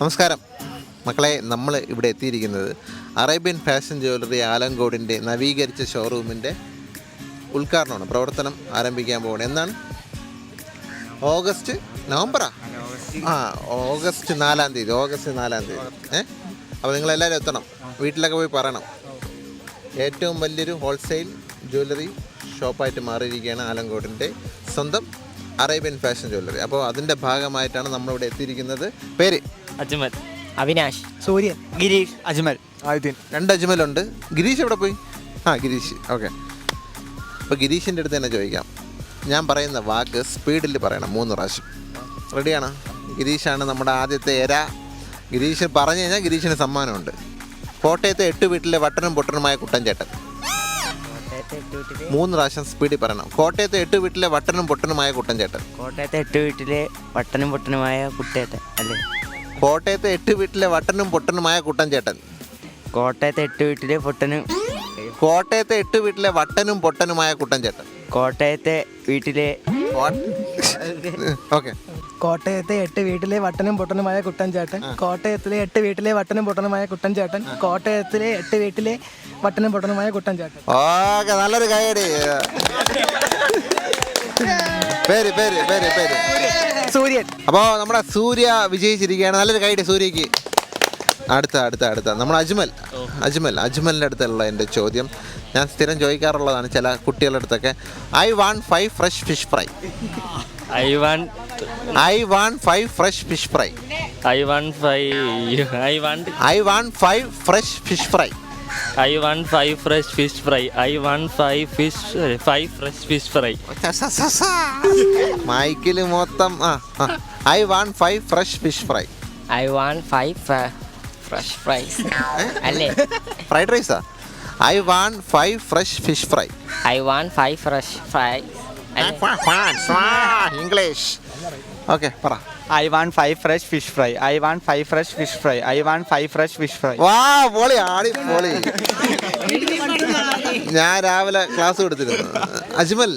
നമസ്കാരം. മക്കളെ നമ്മൾ ഇവിടെ എത്തിയിരിക്കുന്നത് അറേബ്യൻ ഫാഷൻ ജ്വല്ലറി ആലങ്കോടിന്റെ നവീകരിച്ച ഷോറൂമിന്റെ ഉദ്ഘാടനമാണ്. പ്രവർത്തനം ആരംഭിക്കാൻ പോകണം എന്നാണ്? ഓഗസ്റ്റ് നവംബറാ? ആ ഓഗസ്റ്റ് നാലാം തീയതി ഓഗസ്റ്റ് നാലാം തീയതി. ഏ? അപ്പോൾ നിങ്ങളെല്ലാവരും എത്തണം. വീട്ടിലൊക്കെ പോയി പറയണം. ഏറ്റവും വലിയൊരു ഹോൾസെയിൽ ജ്വല്ലറി ഷോപ്പായിട്ട് മാറിയിരിക്കുകയാണ് ആലങ്കോടിന്റെ സ്വന്തം അറേബ്യൻ ഫാഷൻ ജ്വല്ലറി. അപ്പോൾ അതിന്റെ ഭാഗമായിട്ടാണ് നമ്മളിവിടെ എത്തിയിരിക്കുന്നത്. പേര്? അജ്മൽ. അവിനാഷ്. സൂര്യൻ. ഗിരീഷ്. അജ്മൽ. ആദിത്യൻ. രണ്ട് അജ്മലുണ്ട്. ഗിരീഷ് എവിടെ പോയി? ആ ഗിരീഷ്. ഓക്കെ. അപ്പോൾ ഗിരീഷിന്റെ അടുത്ത് തന്നെ ചോദിക്കാം. ഞാൻ പറയുന്ന വാക്ക് സ്പീഡിൽ പറയണം മൂന്ന് പ്രാവശ്യം. റെഡിയാണ് ഗിരീഷാണ് നമ്മുടെ ആദ്യത്തെ എര. ഗിരീഷ് പറഞ്ഞു കഴിഞ്ഞാൽ ഗിരീഷിന് സമ്മാനമുണ്ട്. കോട്ടയത്തെ എട്ട് വീട്ടിലെ വട്ടനും പൊട്ടനുമായ കുട്ടൻചേട്ടൻ. മൂന്ന് പ്രാവശ്യം സ്പീഡിൽ പറയണം. കോട്ടയത്തെ എട്ട് വീട്ടിലെ വട്ടനും പൊട്ടനുമായ കുട്ടൻചേട്ടൻ. കോട്ടയത്തെ എട്ട് വീട്ടിലെ വട്ടനും പൊട്ടനുമായ കുട്ടേട്ടൻ അല്ലേ? കോട്ടയത്തെ എട്ട് വീട്ടിലെ വട്ടനും പൊട്ടനുമായ കുട്ടൻ ചേട്ടൻ. കോട്ടയത്തെ എട്ട് വീട്ടിലെ പൊട്ടനും കോട്ടയത്തെ എട്ട് വീട്ടിലെ വട്ടനും പൊട്ടനുമായ കുട്ടൻ ചേട്ടൻ. കോട്ടയത്തെ വീട്ടിലെ ഓക്കെ. കോട്ടയത്തെ എട്ട് വീട്ടിലെ വട്ടനും പൊട്ടനുമായ കുട്ടൻ ചേട്ടൻ കോട്ടയത്തിലെ എട്ട് വീട്ടിലെ വട്ടനും പൊട്ടനുമായ കുട്ടൻ ചേട്ടൻ കോട്ടയത്തിലെ എട്ട് വീട്ടിലെ വട്ടനും പൊട്ടനുമായ കുട്ടൻ ചേട്ടൻ. ഓക്കെ നല്ലൊരു കൈയടി. പേര് പേര് പേര് പേര്. സൂര്യൻ. അപ്പോൾ നമ്മുടെ സൂര്യ വിജയിച്ചിരിക്കുകയാണ്. നല്ലൊരു കൈഡ് സൂര്യക്ക് അടുത്ത അടുത്ത അടുത്ത. നമ്മുടെ അജ്മൽ. അജ്മൽ അജ്മലിന്റെ അടുത്തുള്ള എന്റെ ചോദ്യം. ഞാൻ സ്ഥിരം ചോദിക്കാറുള്ളതാണ് ചില കുട്ടികളുടെ അടുത്തൊക്കെ. I want five fresh fish fry I want I want five fresh fish fry I want five I want I want five fresh fish fry I want five fresh fish fry I want five fish five fresh fish fry മൈക്കിൽ മൊത്തം ആ I want five fresh fish fry I want five fresh fresh fries. അല്ലേ? Fried റൈസാ I want five fresh fish fry I want five fresh fry English okay പറ. I want five fresh fish fry I want five fresh fish fry I want five fresh fish fry വാ പൊളി ആടി പൊളി. ഞാൻ രാവിലെ class കൊടുത്തിരുന്നു. അജ്മൽ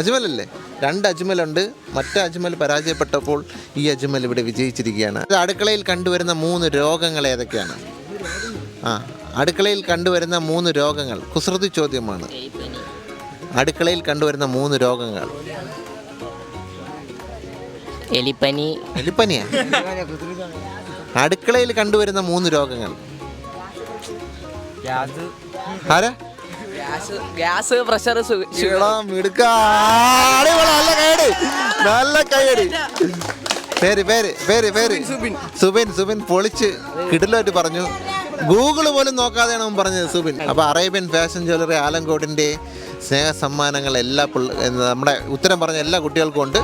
അജ്മൽ അല്ലേ രണ്ട് അജ്മലുണ്ട്. മറ്റേ അജ്മൽ പരാജയപ്പെട്ടപ്പോൾ ഈ അജ്മൽ ഇവിടെ വിജയിച്ചിരിക്കുകയാണ്. അടുക്കളയിൽ കണ്ടുവരുന്ന മൂന്ന് രോഗങ്ങൾ ഏതൊക്കെയാണ്? ആ അടുക്കളയിൽ കണ്ടുവരുന്ന മൂന്ന് രോഗങ്ങൾ. കുസൃതി ചോദ്യമാണ്. അടുക്കളയിൽ കണ്ടുവരുന്ന മൂന്ന് രോഗങ്ങൾ. എലിപ്പനി. എലിപ്പനിയാ? അടുക്കളയിൽ കണ്ടുവരുന്ന മൂന്ന് രോഗങ്ങൾ. ആരാ? ഗ്യാസ് പ്രഷർ നല്ല കൈയടി. നല്ല കൈയടി. പേര് പേര് പേര് പേര്. സുബിൻ സുബിൻ പൊളിച്ച് കിടലായിട്ട് പറഞ്ഞു. ഗൂഗിൾ പോലും നോക്കാതെയാണ് അവൻ പറഞ്ഞത് സുബിൻ. അപ്പോൾ അറേബ്യൻ ഫാഷൻ ജ്വല്ലറി ആലങ്കോടിന്റെ സ്നേഹ സമ്മാനങ്ങൾ എല്ലാ പിള്ള നമ്മുടെ ഉത്തരം പറഞ്ഞ എല്ലാ കുട്ടികൾക്കും ഉണ്ട്.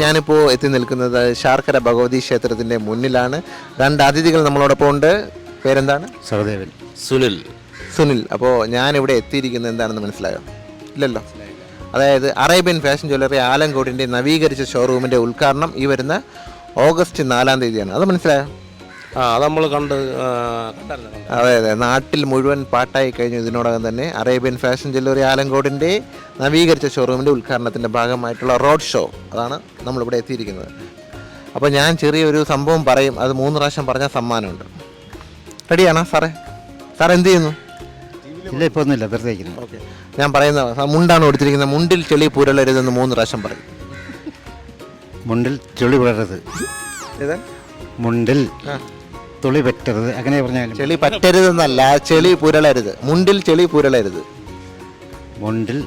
ഞാനിപ്പോൾ എത്തി നിൽക്കുന്നത് ശാർക്കര ഭഗവതി ക്ഷേത്രത്തിന്റെ മുന്നിലാണ്. രണ്ട് അതിഥികൾ നമ്മളോടൊപ്പം ഉണ്ട്. പേരെന്താണ്? സഹദേവൻ. സുനിൽ. സുനിൽ. അപ്പോൾ ഞാനിവിടെ എത്തിയിരിക്കുന്നത് എന്താണെന്ന് മനസ്സിലായോ? ഇല്ലല്ലോ. അതായത് അറേബ്യൻ ഫാഷൻ ജ്വല്ലറി ആലങ്കോടിന്റെ നവീകരിച്ച ഷോറൂമിന്റെ ഉദ്ഘാടനം ഈ വരുന്ന ഓഗസ്റ്റ് നാലാം തീയതിയാണ്. അത് മനസ്സിലായോ? ആ അത് നമ്മൾ കണ്ട് കണ്ടായിരുന്നു. അതെ അതെ. നാട്ടിൽ മുഴുവൻ പാട്ടായി കഴിഞ്ഞു ഇതിനോടകം തന്നെ അറേബ്യൻ ഫാഷൻ ജ്വല്ലറി ആലങ്കോടിന്റെ നവീകരിച്ച ഷോറൂമിന്റെ ഉദ്ഘാടനത്തിന്റെ ഭാഗമായിട്ടുള്ള റോഡ് ഷോ അതാണ് നമ്മളിവിടെ എത്തിയിരിക്കുന്നത്. അപ്പോൾ ഞാൻ ചെറിയൊരു സംഭവം പറയും. അത് മൂന്ന് പ്രാവശ്യം പറഞ്ഞ സമ്മാനമുണ്ട്. റെഡിയാണോ സാറേ? സാർ എന്ത് ചെയ്യുന്നു? ഇല്ല ഇപ്പോൾ ഒന്നുമില്ല. വെറുതെ ഓക്കെ. ഞാൻ പറയുന്ന മുണ്ടാണ് കൊടുത്തിരിക്കുന്നത് മുണ്ടിൽ ചെളി പുരളരുതെന്ന് മൂന്ന് പ്രാവശ്യം പറയും. മുണ്ടിൽ ചെളി ഏതാ? മുണ്ടിൽ തുളി പറ്റരുത് അങ്ങനെ പറഞ്ഞാലും ചെളി പറ്റരുത് എന്നല്ല ചെളി പുരളരുത്. മുണ്ടിൽ ചെളി പുരളരുത്. മുണ്ടിൽ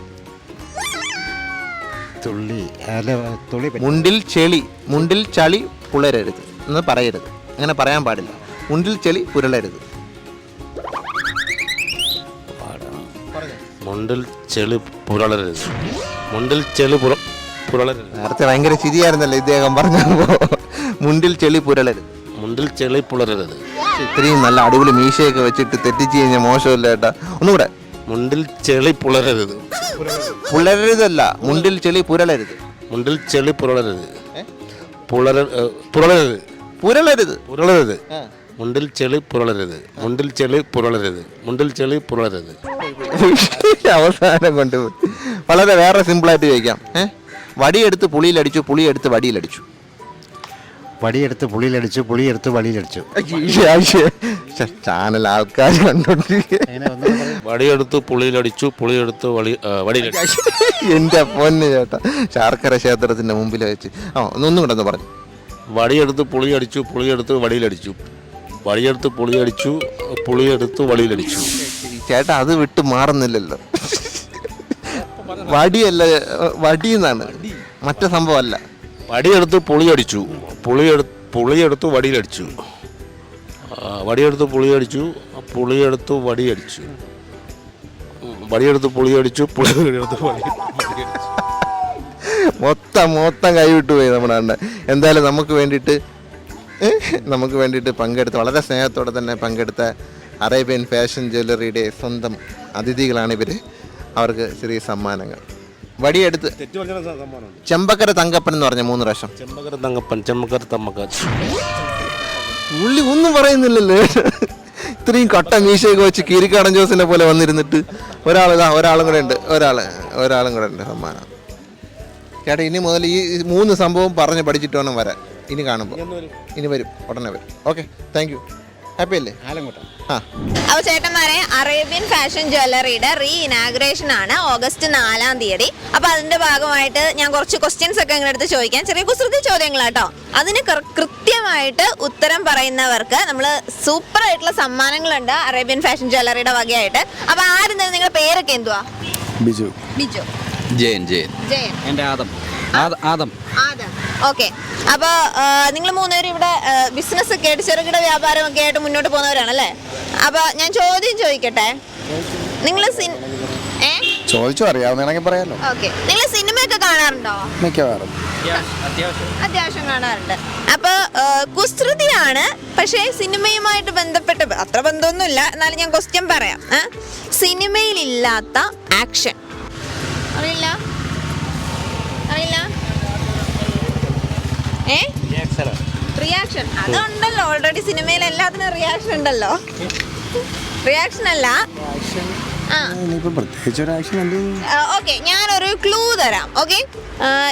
തുള്ളി അല്ല തുളി പറ്റ- മുണ്ടിൽ ചെളി മുണ്ടിൽ ചളി പുളരരുത് എന്ന് പറയരുത്. അങ്ങനെ പറയാൻ പാടില്ല. മുണ്ടിൽ ചെളി പുരളരുത്. മുണ്ടിൽ ചെളി പുരളരുത് മുണ്ടിൽ ചെളി പുര പുരളരുത് നേരത്തെ ഭയങ്കര ചിരിയായിരുന്നല്ലോ ഇദ്ദേഹം പറഞ്ഞപ്പോ. മുണ്ടിൽ ചെളി പുരളരുത്. മുണ്ടിൽ ചെളി പുലരരുത് ഇത്രയും നല്ല അടിപൊളി മീശയൊക്കെ വെച്ചിട്ട് തെറ്റിച്ച് കഴിഞ്ഞാൽ മോശമല്ല ഏട്ടാ. ഒന്നുകൂടെ. മുണ്ടിൽ ചെളി പുളരരുത്. പുലരരുതല്ല മുണ്ടിൽ ചെളി പുരളരുത്. മുണ്ടിൽ ചെളി പുരളരുത് പുളര ഏ, പുരളരുത്. പുരളരുത് പുരളരുത് മുണ്ടിൽ ചെളി പുരളരുത് മുണ്ടിൽ ചെളി പുരളരുത് മുണ്ടിൽ ചെളി പുരളരുത് അവസാനം കൊണ്ട് വളരെ വേറെ സിമ്പിളായിട്ട് ചോദിക്കാം. ഏ? വടിയെടുത്ത് പുളിയിലടിച്ചു പുളിയെടുത്ത് വടിയിലടിച്ചു. വടിയെടുത്ത് പുളിയിലടിച്ചു പുളിയെടുത്ത് വടിയിലടിച്ചു. ചാനൽ ആൾക്കാർ കണ്ടോണ്ടിരിക്കുക വടിയെടുത്ത് പുളിയിലടിച്ചു പുളിയെടുത്ത് വളി വടിയിലടിച്ചു. എന്റെ പൊന്ന് ചേട്ടാ. ശാർക്കര ക്ഷേത്രത്തിന്റെ മുമ്പിൽ വെച്ച്. ആ ഒന്നും കൂടെ ഒന്ന് പറഞ്ഞു. വടിയെടുത്ത് പുളിയടിച്ചു പുളിയെടുത്ത് വടിയിലടിച്ചു. വടിയെടുത്ത് പുളിയടിച്ചു പുളിയെടുത്ത് വടിയിലടിച്ചു. ചേട്ടാ അത് വിട്ട് മാറുന്നില്ലല്ലോ. വടിയല്ല വടിയെന്നാണ് മറ്റേ സംഭവമല്ല. വടിയെടുത്ത് പുളിയടിച്ചു. പുളിയെടുത്ത് പുളിയെടുത്ത് വടിയിലടിച്ചു. വടിയെടുത്ത് പുളിയടിച്ചു പുളിയെടുത്ത് വടിയടിച്ചു. വടിയെടുത്ത് പുളിയടിച്ചു പുളിയെടുത്ത് വടി മൊത്തം മൊത്തം കൈവിട്ടു പോയി നമ്മുടെ അണ്ണൻ. എന്തായാലും നമുക്ക് വേണ്ടിയിട്ട് നമുക്ക് വേണ്ടിയിട്ട് പങ്കെടുത്ത് വളരെ സ്നേഹത്തോടെ തന്നെ പങ്കെടുത്ത അറേബ്യൻ ഫാഷൻ ജ്വല്ലറിയുടെ സ്വന്തം അതിഥികളാണ് ഇവർ അവർക്ക് ചെറിയ സമ്മാനങ്ങൾ. വടിയെടുത്ത് ചെമ്പക്കര തങ്കപ്പൻ എന്ന് പറഞ്ഞ മൂന്ന് പ്രാവശ്യം. ചെമ്പക്കര തങ്കപ്പൻ ചെമ്പക്കര തമ്മക്ക ഉള്ളി ഒന്നും പറയുന്നില്ലല്ലോ. ഇത്രയും കട്ട മീശയൊക്കെ വെച്ച് കീരിക്കാടൻ ജോസിനെ പോലെ വന്നിരുന്നിട്ട് ഒരാൾ ഇതാ ഒരാളും കൂടെ ഉണ്ട്. ഒരാൾ ഒരാളും കൂടെ ഉണ്ട് സമ്മാനം. ചേട്ടാ ഇനി മുതൽ ഈ മൂന്ന് സംഭവം പറഞ്ഞ് പഠിച്ചിട്ട് വേണം വരാൻ. ഇനി കാണുമ്പോൾ. ഇനി വരും. ഉടനെ വരും. ഓക്കെ താങ്ക് യു ഹാപ്പി അല്ലേ? ആ. അപ്പോൾ ചേട്ടന്മാരെ അറേബ്യൻ ഫാഷൻ ജ്വല്ലറിയുടെ റീ ഇനാഗ്രേഷൻ ആണ് ഓഗസ്റ്റ് നാലാം തീയതി. അപ്പൊ അതിന്റെ ഭാഗമായിട്ട് ഞാൻ കുറച്ച് ക്വസ്റ്റ്യൻസ് ഒക്കെ ഇങ്ങനെ എടുത്ത് ചോദിക്കാം. ചെറിയ കുസൃതി ചോദ്യങ്ങളാട്ടോ. അതിന് കൃ- കൃത്യമായിട്ട് ഉത്തരം പറയുന്നവർക്ക് നമ്മൾ സൂപ്പർ ആയിട്ടുള്ള സമ്മാനങ്ങളുണ്ട് അറേബ്യൻ ഫാഷൻ ജ്വല്ലറിയുടെ വകയായിട്ട്. അപ്പൊ ആരും തന്നെ നിങ്ങളുടെ പേരൊക്കെ എന്തുവാ? ബിജു. ബിജു. ജയൻ ജയൻ. ജയൻ. എന്റെ ആദം. ആദ- ആദം. ആദം. ഓക്കെ. അപ്പോൾ നിങ്ങൾ മൂന്നുപേരും ഇവിടെ ബിസിനസ് ഒക്കെ ആയിട്ട് ചെറുകിട വ്യാപാരം ഒക്കെ ആയിട്ട് മുന്നോട്ട് പോകുന്നവരാണല്ലേ? അപ്പോൾ ഞാൻ ചോദ്യം ചോദിക്കട്ടെ? നിങ്ങൾ ചോദിച്ചു അറിയാവുന്നതാണെങ്കിൽ പറയാലോ. ഓക്കെ. നിങ്ങൾ സിനിമയൊക്കെ കാണാറുണ്ടോ? മിക്കവാറും. അത്യാവശ്യം കാണാറുണ്ട്. അപ്പൊ ആ, കുസൃതിയാണ് പക്ഷേ സിനിമയുമായിട്ട് ബന്ധപ്പെട്ട അത്ര ബന്ധമൊന്നുമില്ല. എന്നാലും ഞാൻ ക്വസ്റ്റ്യൻ പറയാം. സിനിമയിൽ സിനിമയിലില്ലാത്ത ആക്ഷൻ ഏ? റിയാക്ഷൻ അതുണ്ടല്ലോ ഓൾറെഡി സിനിമയിൽ എല്ലാത്തിനും റിയാക്ഷൻ ഉണ്ടല്ലോ. റിയാക്ഷൻ അല്ല. ഓക്കെ ഞാനൊരു ക്ലൂ തരാം ഓക്കെ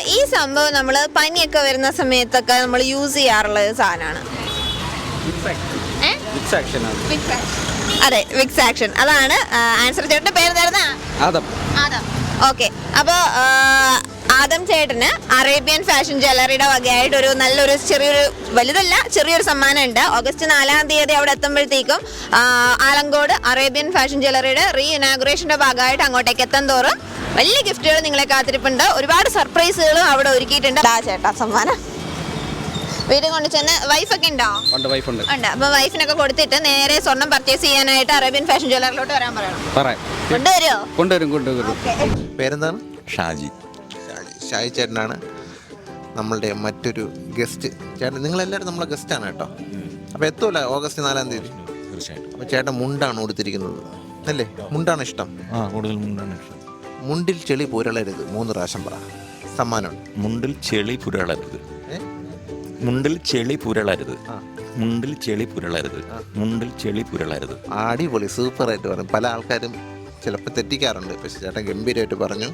ഈ സംഭവം നമ്മൾ പനിയൊക്കെ വരുന്ന സമയത്തൊക്കെ നമ്മൾ യൂസ് ചെയ്യാറുള്ള സാധനമാണ്. അതെ വിക്സ് ആക്ഷൻ അതാണ് ആൻസർ ചേട്ടന്റെ പേര് തരുന്ന ഓക്കെ അപ്പോൾ ആദം ചേട്ടന് അറേബ്യൻ ഫാഷൻ ജ്വല്ലറിയുടെ വകയായിട്ട് ഒരു നല്ലൊരു ചെറിയൊരു വലുതല്ല ചെറിയൊരു സമ്മാനം ഉണ്ട് ഓഗസ്റ്റ് നാലാം തീയതി അവിടെ എത്തുമ്പോഴത്തേക്കും ആലങ്കോട് അറേബ്യൻ ഫാഷൻ ജ്വല്ലറിയുടെ റീ ഇനാഗുറേഷന്റെ ഭാഗമായിട്ട് അങ്ങോട്ടേക്ക് എത്താൻ തോറും വലിയ ഗിഫ്റ്റുകൾ നിങ്ങളെ കാത്തിരിപ്പുണ്ട്. ഒരുപാട് സർപ്രൈസുകളും അവിടെ ഒരുക്കിയിട്ടുണ്ട്. ആ ചേട്ടാ സമ്മാനം. വീട് കൊണ്ട് ചെന്ന് വൈഫൊക്കെ ഉണ്ടോ? ഉണ്ട് വൈഫ് ഉണ്ട്. അപ്പൊ വൈഫിനൊക്കെ കൊടുത്തിട്ട് നേരെ സ്വർണം പർച്ചേസ് ചെയ്യാനായിട്ട് അറേബ്യൻ ഫാഷൻ ജ്വല്ലറിലോട്ട് വരാൻ പറയണം. പറയാം കൊണ്ടുവരുമോ കൊണ്ടുവരും കൊണ്ടുവരും. പേരെന്താണ്? ഷാജി. ഷാജി ചേട്ടനാണ് നമ്മളുടെ മറ്റൊരു ഗസ്റ്റ് ചേട്ടൻ നിങ്ങളെല്ലാവരും നമ്മളെ ഗസ്റ്റാണ് കേട്ടോ. അപ്പോൾ എത്തുമല്ല ഓഗസ്റ്റ് നാലാം തീയതി. തീർച്ചയായിട്ടും. അപ്പോൾ ചേട്ടൻ മുണ്ടാണ് ഉടുത്തിരിക്കുന്നത്. അല്ലേ? മുണ്ടാണ് ഇഷ്ടം. ആ കൂടുതൽ മുണ്ടാണ് ഇഷ്ടം. മുണ്ടിൽ ചെളി പുരളരുത്. മൂന്ന് പ്രാവശ്യം പറ. സമ്മാനമുണ്ട്. മുണ്ടിൽ ചെളി പുരളരുത്. മുണ്ടിൽ ചെളി പുരളരുത്. മുണ്ടിൽ ചെളി പുരളരുത്. മുണ്ടിൽ ചെളി പുരളരുത്. അടിപൊളി സൂപ്പറായിട്ട് പറഞ്ഞു. പല ആൾക്കാരും ചിലപ്പോൾ തെറ്റിക്കാറുണ്ട്. പക്ഷേ ചേട്ടൻ ഗംഭീരമായിട്ട് പറഞ്ഞു.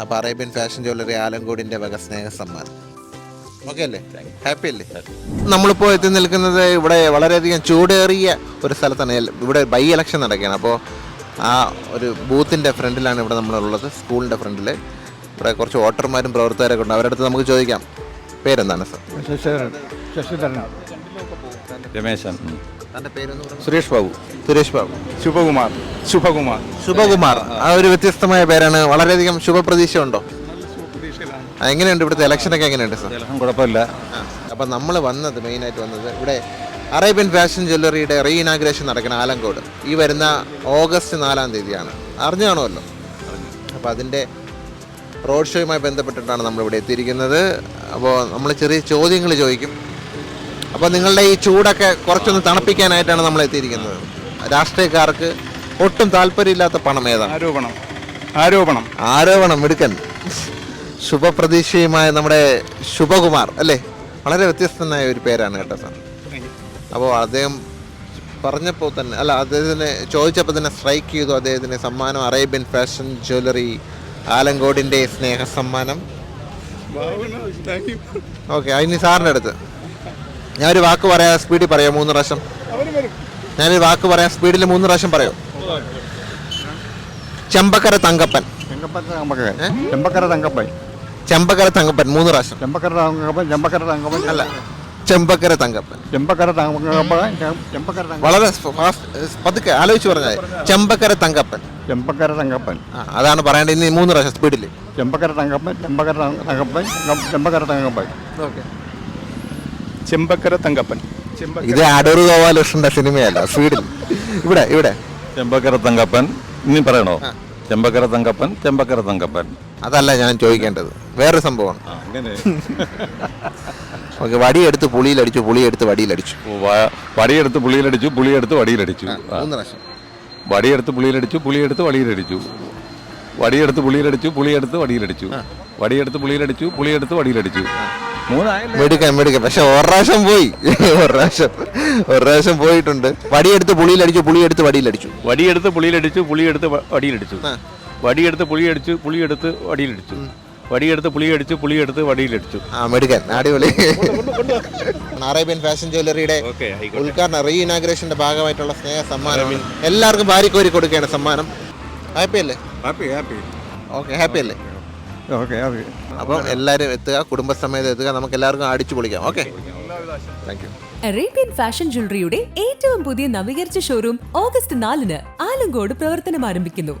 അപ്പോൾ അറേബ്യൻ ഫാഷൻ ജ്വല്ലറി ആലങ്കോടിന്റെ വക സ്നേഹ സമ്മാനം. ഓക്കെ അല്ലേ? ഹാപ്പി അല്ലേ? നമ്മളിപ്പോൾ എത്തി നിൽക്കുന്നത് ഇവിടെ വളരെയധികം ചൂടേറിയ ഒരു സ്ഥലത്താണ്. ഇവിടെ ബൈ ഇലക്ഷൻ നടക്കുകയാണ്. അപ്പോൾ ആ ഒരു ബൂത്തിന്റെ ഫ്രണ്ടിലാണ് ഇവിടെ നമ്മളുള്ളത് സ്കൂളിന്റെ ഫ്രണ്ടിൽ ഇവിടെ കുറച്ച് വോട്ടർമാരും പ്രവർത്തകരൊക്കെ ഉണ്ട്. അവരുടെ അടുത്ത് നമുക്ക് ചോദിക്കാം. പേരെന്താണ് സർ? രമേശൻ. തന്റെ പേരൊന്ന് സുരേഷ് ബാബു. സുരേഷ് ബാബു. ശുഭകുമാർ. ശുഭകുമാർ. ശുഭകുമാർ. ആ ഒരു വ്യത്യസ്തമായ പേരാണ്. വളരെയധികം ശുഭപ്രതീക്ഷ ഉണ്ടോ എങ്ങനെയുണ്ട് ഇവിടുത്തെ ഇലക്ഷനൊക്കെ എങ്ങനെയുണ്ട് സർ? കുഴപ്പമില്ല. അപ്പം നമ്മൾ വന്നത് മെയിനായിട്ട് വന്നത് ഇവിടെ അറേബ്യൻ ഫാഷൻ ജ്വല്ലറിയുടെ റീ ഇനാഗ്രേഷൻ നടക്കണം ആലങ്കോട്. ഈ വരുന്ന ഓഗസ്റ്റ് നാലാം തീയതിയാണ്. അറിഞ്ഞു കാണുമല്ലോ. അപ്പോൾ അതിന്റെ റോഡ് ഷോയുമായി ബന്ധപ്പെട്ടിട്ടാണ് നമ്മൾ ഇവിടെ എത്തിയിരിക്കുന്നത്. അപ്പോൾ നമ്മൾ ചെറിയ ചോദ്യങ്ങൾ ചോദിക്കും. അപ്പോൾ നിങ്ങളുടെ ഈ ചൂടൊക്കെ കുറച്ചൊന്ന് തണുപ്പിക്കാനായിട്ടാണ് നമ്മൾ എത്തിയിരിക്കുന്നത്. രാഷ്ട്രീയക്കാർക്ക് ഒട്ടും താല്പര്യമില്ലാത്ത പണം ഏതാണ്? ആരോപണം. ആരോപണം. ആരോപണം മിടുക്കൻ. ശുഭപ്രതീക്ഷയുമായ നമ്മുടെ ശുഭകുമാർ അല്ലേ? വളരെ വ്യത്യസ്തനായ ഒരു പേരാണ് കേട്ടോ സാർ. അപ്പോൾ അദ്ദേഹം പറഞ്ഞപ്പോൾ തന്നെ അല്ല അദ്ദേഹത്തിന് ചോദിച്ചപ്പോൾ തന്നെ സ്ട്രൈക്ക് ചെയ്തു. അദ്ദേഹത്തിന് സമ്മാനം അറേബ്യൻ ഫാഷൻ ജ്വല്ലറി ആലങ്കോടിന്റെ സ്നേഹ സമ്മാനം ഓക്കെ അതിന് സാറിന്റെ അടുത്ത്. ഞാനൊരു വാക്ക് പറയാം സ്പീഡിൽ പറയാം മൂന്ന് പ്രാവശ്യം. ഞാനൊരു വാക്ക് പറയാം സ്പീഡിൽ മൂന്ന് പ്രാവശ്യം പറയോ. ചെമ്പക്കര തങ്കപ്പൻ? ചെമ്പക്കര തങ്കപ്പൻ ചെമ്പക്കര തങ്കപ്പൻ മൂന്ന് പ്രാവശ്യം ചെമ്പക്കര തങ്കപ്പൻ ചെമ്പക്കര തങ്കപ്പൻ അല്ല ചെമ്പക്കര തങ്കപ്പൻ ചെമ്പക്കര തങ്കപ്പൻ ചെമ്പക്കര തങ്കപ്പൻ വളരെ ഫാസ്റ്റ് പതുക്കെ ആലോചിച്ച് പറഞ്ഞാൽ ചെമ്പക്കര തങ്കപ്പൻ ചെമ്പക്കര തങ്കപ്പൻ ആ അതാണ് പറയേണ്ടത് ഇനി മൂന്ന് പ്രാവശ്യം സ്പീഡിൽ ചെമ്പക്കര തങ്കപ്പൻ ചെമ്പക്കര തങ്കപ്പൻ ചെമ്പക്കര തങ്കപ്പൻ ചെമ്പക്കര തങ്കപ്പൻ ഇത് അടൂർ ഗോപാലകൃഷ്ണന്റെ സിനിമയല്ല സ്പീഡിൽ ഇവിടെ ഇവിടെ ചെമ്പക്കര തങ്കപ്പൻ. ഇനി പറയണോ? ചെമ്പക്കര തങ്കപ്പൻ ചെമ്പക്കര തങ്കപ്പൻ. അതല്ല ഞാൻ ചോദിക്കേണ്ടത്. വേറൊരു സംഭവമാണ്. അങ്ങനെ. ഓക്കെ വടിയെടുത്ത് പുളിയിലടിച്ചു പുളിയെടുത്ത് വടിയിലടിച്ചു. വ- വടിയെടുത്ത് പുളിയിലടിച്ചു പുളിയെടുത്ത് വടിയിലടിച്ചു. ആ. മൂന്ന് പ്രാവശ്യം. വടിയെടുത്ത് പുളിയിലടിച്ചു പുളിയെടുത്ത് വടിയിലടിച്ചു. വടിയെടുത്ത് പുളിയിലടിച്ചു പുളിയെടുത്ത് വടിയിലടിച്ചു. വടിയെടുത്ത് പുളിയിലടിച്ചു പുളിയെടുത്ത് വടിയിലടിച്ചു. മേടിക്കാം മെടുക്കാൻ പക്ഷെ ഒരു പ്രാവശ്യം പോയി. ഒരു പ്രാവശ്യം ഒരു പ്രാവശ്യം പോയിട്ടുണ്ട്. വടിയെടുത്ത് പുളിയിലടിച്ചു പുളിയെടുത്ത് വടിയിലടിച്ചു. വടിയെടുത്ത് പുളിയിലടിച്ചു പുളിയെടുത്ത് വടിയിലടിച്ചു. വടിയെടുത്ത് പുളിയടിച്ചു പുളിയെടുത്ത് വടിയിലടിച്ചു. വടിയെടുത്ത് പുളിയടിച്ച് പുളിയെടുത്ത് വടിയിലടിച്ചു. ആ മെടുക്കാൻ അടിപൊളി. അറേബ്യൻ ഫാഷൻ ജ്വല്ലറിയുടെ ഉദ്ഘാടന റീ ഇനാഗ്രേഷന്റെ ഭാഗമായിട്ടുള്ള സ്നേഹ സമ്മാനം എല്ലാവർക്കും ഭാര്യക്കോരി കൊടുക്കുകയാണ് സമ്മാനം. ഹാപ്പി അല്ലേ? ഹാപ്പി ഹാപ്പി ഓക്കെ ഹാപ്പി അല്ലേ? Okay okay. അപ്പം എല്ലാവരും എത്തുക കുടുംബസമേതം എത്തുക നമുക്ക് എല്ലാവർക്കും അടിച്ചു പൊളിക്കാം. Okay. Thank you Arabian fashion ജ്വല്ലറിയുടെ ഏറ്റവും പുതിയ നവീകരിച്ച ഷോറൂം ഓഗസ്റ്റ് നാലിന് ആലങ്കോട് പ്രവർത്തനം ആരംഭിക്കുന്നു